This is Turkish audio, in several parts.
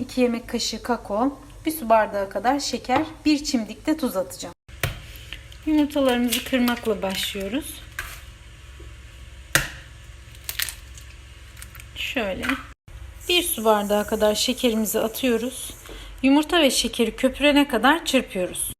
2 yemek kaşığı kakao, 1 su bardağı kadar şeker, 1 çimdik de tuz atacağım. Yumurtalarımızı kırmakla başlıyoruz. Şöyle 1 su bardağı kadar şekerimizi atıyoruz. Yumurta ve şekeri köpürene kadar çırpıyoruz.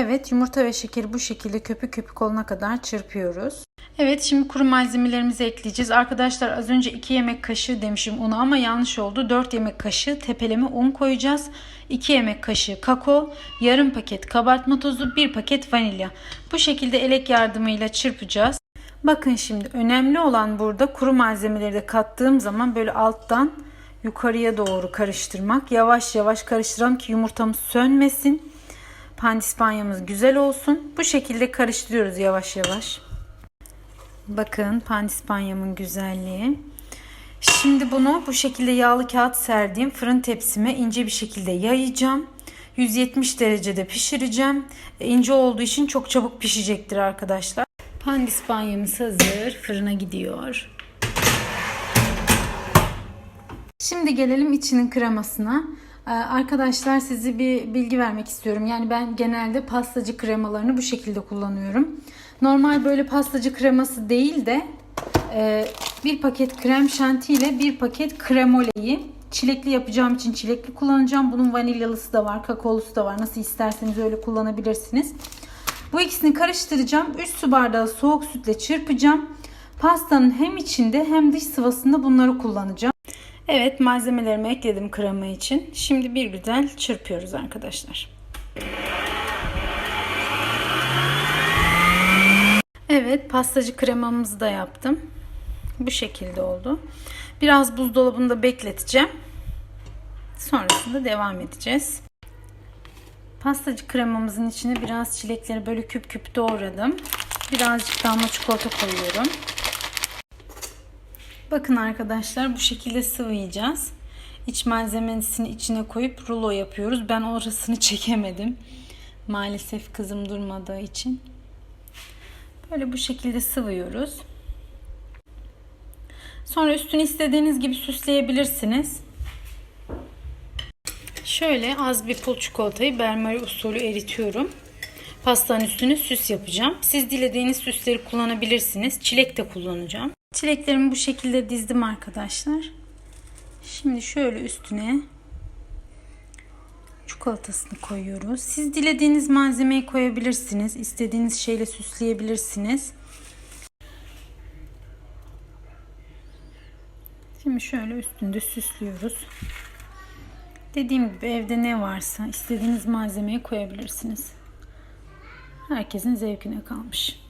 Evet yumurta ve şekeri bu şekilde köpük köpük olana kadar çırpıyoruz. Evet şimdi kuru malzemelerimizi ekleyeceğiz. Arkadaşlar az önce 2 yemek kaşığı demişim unu ama yanlış oldu. 4 yemek kaşığı tepeleme un koyacağız. 2 yemek kaşığı kakao, yarım paket kabartma tozu, 1 paket vanilya. Bu şekilde elek yardımıyla çırpacağız. Bakın şimdi önemli olan burada kuru malzemeleri de kattığım zaman böyle alttan yukarıya doğru karıştırmak. Yavaş yavaş karıştıralım ki yumurtamız sönmesin. Pandispanyamız güzel olsun. Bu şekilde karıştırıyoruz yavaş yavaş. Bakın pandispanyamın güzelliği. Şimdi bunu bu şekilde yağlı kağıt serdiğim fırın tepsime ince bir şekilde yayacağım. 170 derecede pişireceğim. E, İnce olduğu için çok çabuk pişecektir arkadaşlar. Pandispanyamız hazır. Fırına gidiyor. Şimdi gelelim içinin kremasına. Ee, Arkadaşlar size bir bilgi vermek istiyorum. Yani ben genelde pastacı kremalarını bu şekilde kullanıyorum. Normal böyle pastacı kreması değil de e, bir paket krem şanti ile bir paket kremoleyi çilekli yapacağım için çilekli kullanacağım. Bunun vanilyalısı da var, kakaolusu da var. Nasıl isterseniz öyle kullanabilirsiniz. Bu ikisini karıştıracağım. 3 su bardağı soğuk sütle çırpacağım. Pastanın hem içinde hem dış sıvasında bunları kullanacağım. Evet malzemelerimi ekledim krema için. Şimdi bir güzel çırpıyoruz arkadaşlar. Evet pastacı kremamızı da yaptım. Bu şekilde oldu. Biraz buzdolabında bekleteceğim. Sonrasında devam edeceğiz. Pastacı kremamızın içine biraz çilekleri böyle küp küp doğradım. Birazcık damla çikolata koyuyorum. Bakın arkadaşlar bu şekilde sıvayacağız. İç malzemesini içine koyup rulo yapıyoruz. Ben orasını çekemedim. Maalesef kızım durmadığı için. Böyle bu şekilde sıvıyoruz. Sonra üstünü istediğiniz gibi süsleyebilirsiniz. Şöyle az bir pul çikolatayı benmari usulü eritiyorum. Pastanın üstüne süs yapacağım. Siz dilediğiniz süsleri kullanabilirsiniz. Çilek de kullanacağım. Çileklerimi bu şekilde dizdim arkadaşlar. Şimdi şöyle üstüne çikolatasını koyuyoruz. Siz dilediğiniz malzemeyi koyabilirsiniz. İstediğiniz şeyle süsleyebilirsiniz. Şimdi şöyle üstünde süslüyoruz. Dediğim gibi evde ne varsa istediğiniz malzemeyi koyabilirsiniz. Herkesin zevkine kalmış.